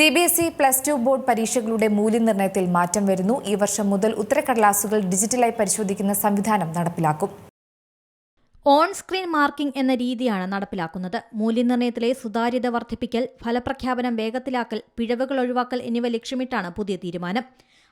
C B S E plus two board പരീക്ഷകളുടെ മൂല്യനിർണയത്തിൽ മാറ്റം വരുന്നു. ഈ വർഷം മുതൽ ഉത്തരക്കടലാസുകൾ ഡിജിറ്റലായി പരിശോധിക്കുന്ന സംവിധാനം നടപ്പിലാക്കും. ഓൺ സ്ക്രീൻ മാർക്കിംഗ് എന്ന രീതിയാണ് നടപ്പിലാക്കുന്നത്. മൂല്യനിർണയത്തിലെ സുതാര്യത വർദ്ധിപ്പിക്കൽ ഫലപ്രഖ്യാപനം വേഗത്തിലാക്കൽ പിഴവുകൾ ഒഴിവാക്കൽ എന്നിവ ലക്ഷ്യമിട്ടാണ് പുതിയ തീരുമാനം.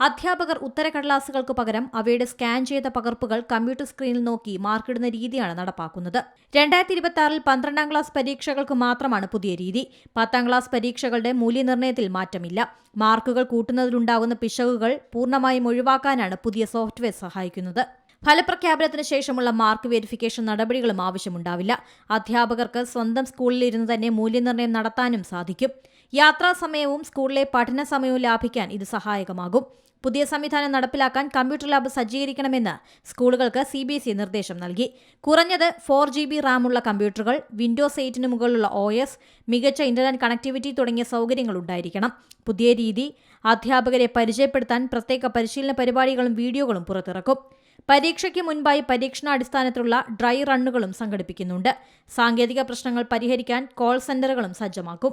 അധ്യാപകർ ഉത്തരക്കടലാസുകൾക്ക് പകരം അവയുടെ സ്കാൻ ചെയ്ത പകർപ്പുകൾ കമ്പ്യൂട്ടർ സ്ക്രീനിൽ നോക്കി മാർക്കിടുന്ന രീതിയാണ് നടപ്പാക്കുന്നത്. രണ്ടായിരത്തി ഇരുപത്തി ആറിൽ പന്ത്രണ്ടാം ക്ലാസ് പരീക്ഷകൾക്ക് മാത്രമാണ് പുതിയ രീതി. പത്താം ക്ലാസ് പരീക്ഷകളുടെ മൂല്യനിർണയത്തിൽ മാറ്റമില്ല. മാർക്കുകൾ കൂട്ടുന്നതിലുണ്ടാകുന്ന പിശകുകൾ പൂർണമായും ഒഴിവാക്കാനാണ് പുതിയ സോഫ്റ്റ്വെയർ സഹായിക്കുന്നത്. ഫലപ്രഖ്യാപനത്തിന് ശേഷമുള്ള മാർക്ക് വെരിഫിക്കേഷൻ നടപടികളും ആവശ്യമുണ്ടാവില്ല. അധ്യാപകർക്ക് സ്വന്തം സ്കൂളിലിരുന്ന് തന്നെ മൂല്യനിർണയം നടത്താനും സാധിക്കും. യാത്രാ സമയവും സ്കൂളിലെ പഠന സമയവും ലാഭിക്കാൻ ഇത് സഹായകമാകും. പുതിയ സംവിധാനം നടപ്പിലാക്കാൻ കമ്പ്യൂട്ടർ ലാബ് സജ്ജീകരിക്കണമെന്ന് സ്കൂളുകൾക്ക് സി ബി എസ് ഇ നിർദ്ദേശം നൽകി. കുറഞ്ഞത് ഫോർ ജി ബി റാമുള്ള കമ്പ്യൂട്ടറുകൾ വിൻഡോസ് എയ്റ്റിന് മുകളിലുള്ള ഒ എസ് മികച്ച ഇന്റർനെറ്റ് കണക്ടിവിറ്റി തുടങ്ങിയ സൗകര്യങ്ങൾ ഉണ്ടായിരിക്കണം. പുതിയ രീതി അധ്യാപകരെ പരിചയപ്പെടുത്താൻ പ്രത്യേക പരിശീലന പരിപാടികളും വീഡിയോകളും പുറത്തിറക്കും. പരീക്ഷയ്ക്ക് മുൻപായി പരീക്ഷണാടിസ്ഥാനത്തിലുള്ള ഡ്രൈ റണ്ണുകളും സംഘടിപ്പിക്കുന്നുണ്ട്. സാങ്കേതിക പ്രശ്നങ്ങൾ പരിഹരിക്കാൻ കോൾ സെന്ററുകളും സജ്ജമാക്കും.